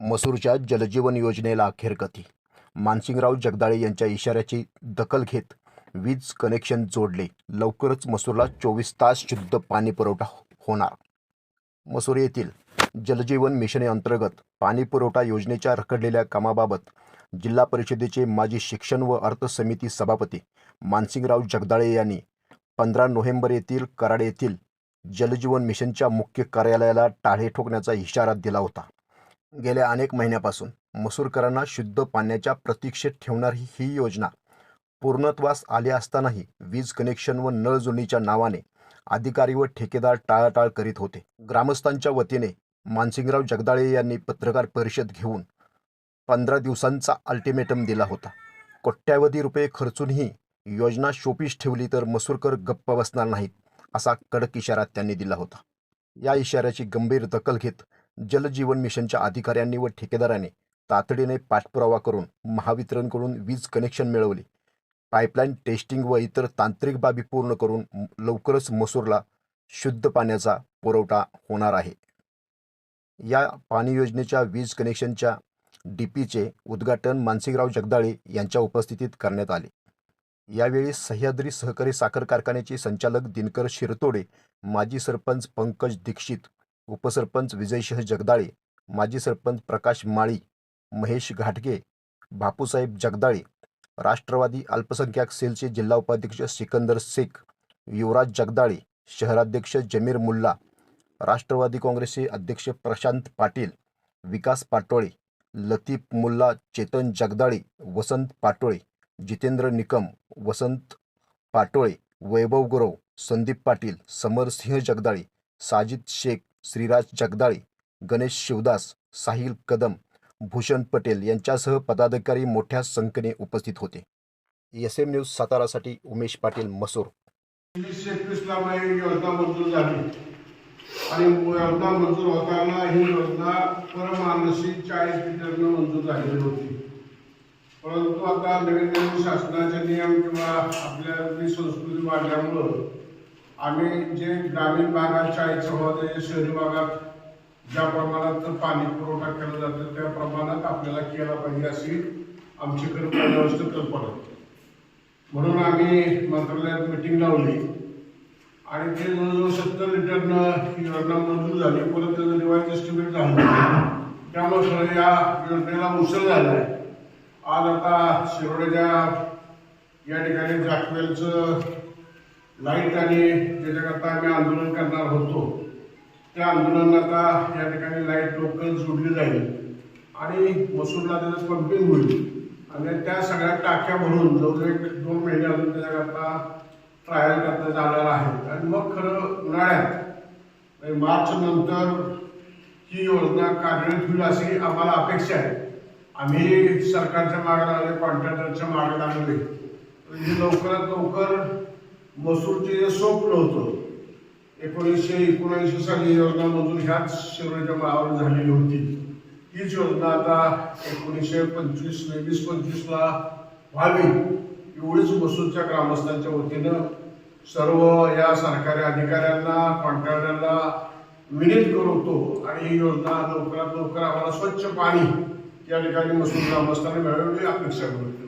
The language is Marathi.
मसूरच्या जलजीवन योजनेला अखेर गती मानसिंगराव जगदाळे यांच्या इशाऱ्याची दखल घेत वीज कनेक्शन जोडले. लवकरच मसूरला चोवीस तास शुद्ध पाणी पुरवठा होणार. मसूर येथील जलजीवन मिशनेअंतर्गत पाणी पुरवठा योजनेच्या रखडलेल्या कामाबाबत जिल्हा परिषदेचे माजी शिक्षण व अर्थ समिती सभापती मानसिंगराव जगदाळे यांनी पंधरा नोव्हेंबर येथील कराड येथील जलजीवन मिशनच्या मुख्य कार्यालयाला टाळे ठोकण्याचा इशारा दिला होता. गेल्या अनेक महिन्यापासून मसूरकरांना शुद्ध पाण्याच्या प्रतीक्षेत ठेवणारी ही योजना. पूर्णत्वास आली असतानाही वीज कनेक्शन व नळ जोडणीच्या नावाने अधिकारी व ठेकेदार टाळाटाळ करीत होते. ग्रामस्थांच्या वतीने मानसिंगराव जगदाळे यांनी पत्रकार परिषद घेऊन पंधरा दिवसांचा अल्टिमेटम दिला होता. कोट्यावधी रुपये खर्चूनही योजना शोपीस ठेवली तर मसूरकर गप्प बसणार नाहीत. असा कडक इशारा त्यांनी दिला होता. या इशाऱ्याची गंभीर दखल घेत जलजीवन मिशनच्या अधिकाऱ्यांनी व ठेकेदारांनी तातडीने पाठपुरावा करून महावितरणकडून वीज कनेक्शन मिळवले. पाईपलाईन टेस्टिंग व इतर तांत्रिक बाबी पूर्ण करून लवकरच मसूरला शुद्ध पाण्याचा पुरवठा होणार आहे. या पाणी योजनेच्या वीज कनेक्शनच्या डी पीचे उद्घाटन मानसिंगराव जगदाळे यांच्या उपस्थितीत करण्यात आले. यावेळी सह्याद्री सहकारी साखर कारखान्याचे संचालक दिनकर शिरतोडे माजी सरपंच पंकज दीक्षित उपसरपंच विजयसिंह जगदाळे माजी सरपंच प्रकाश माळी महेश घाटगे बापूसाहेब जगदाळे राष्ट्रवादी अल्पसंख्याक सेलचे जिल्हा उपाध्यक्ष सिकंदर शेख युवराज जगदाळे शहराध्यक्ष जमीर मुल्ला राष्ट्रवादी काँग्रेसचे अध्यक्ष प्रशांत पाटील विकास पाटोळे लतीफ मुल्ला चेतन जगदाळे वसंत पाटोळे जितेंद्र निकम वसंत पाटोळे वैभव गुरव संदीप पाटील समरसिंह जगदाळे साजिद शेख श्रीराज जगदाळे गणेश शिवदास साहिल कदम भूषण पटेल यांच्यासह पदाधिकारी मोठ्या संख्येने उपस्थित होते. एस एम न्यूज सातारासाठी उमेश पाटील मसूर. एकोणीसशे एकवीसला ही योजना मंजूर झाली. आणि योजना मंजूर होताना ही योजना परमानसी चाळीस लिटरनं मंजूर झालेली होती. परंतु आता नवीन नवीन शासनाचे नियम किंवा आपल्या संस्कृती वाढल्यामुळं आम्ही जे ग्रामीण भागात चाळीसच्या होते शहरी भागात ज्या प्रमाणात पाणी पुरवठा केला जातो त्या प्रमाणात आपल्याला केला पाहिजे अशी आमची व्यवस्थित कल्पना म्हणून आम्ही मंत्रालयात मिटिंग लावली आणि ते जवळजवळ सत्तर लिटरनं ही योजना मंजूर झाली. परत त्याचं रिवाईज एस्टिमेट झालं. त्यामुळे या योजनेला उशीर झाला आहे. आज आता शिरोड्याच्या या ठिकाणी जाकवेलचं लाइट आणि ज्याच्याकरता आम्ही आंदोलन करणार होतो त्या आंदोलनाला आता या ठिकाणी लाइट लोकल जोडली जाईल आणि मसूरला त्याचं पंपिंग होईल. आणि त्या सगळ्या टाक्या भरून जवळजवळ एक दोन महिने अजून त्याच्याकरता ट्रायल करता जाणार आहे. आणि मग खरं उन्हाळ्यात म्हणजे मार्च नंतर ही योजना कार्यरत होईल अशी आम्हाला अपेक्षा आहे. आम्ही सरकारच्या मागे लागले कॉन्ट्रॅक्टरच्या मागे लागले. म्हणजे लवकरात लवकर मसूरचे जे स्वप्न होतं एकोणीसशे एकोणऐंशी साली योजना मधून ह्याच शिवराच्या माळावर झालेली होती. हीच योजना आता एकोणीसशे पंचवीस वीस पंचवीसला व्हावी. एवढीच मसूरच्या ग्रामस्थांच्या वतीनं सर्व या सरकारी अधिकाऱ्यांना कॉन्ट्रॅक्टरला विनंती करतो. आणि ही योजना लवकरात लवकर आम्हाला स्वच्छ पाणी या ठिकाणी मसूर ग्रामस्थांना मिळावी अपेक्षा करतो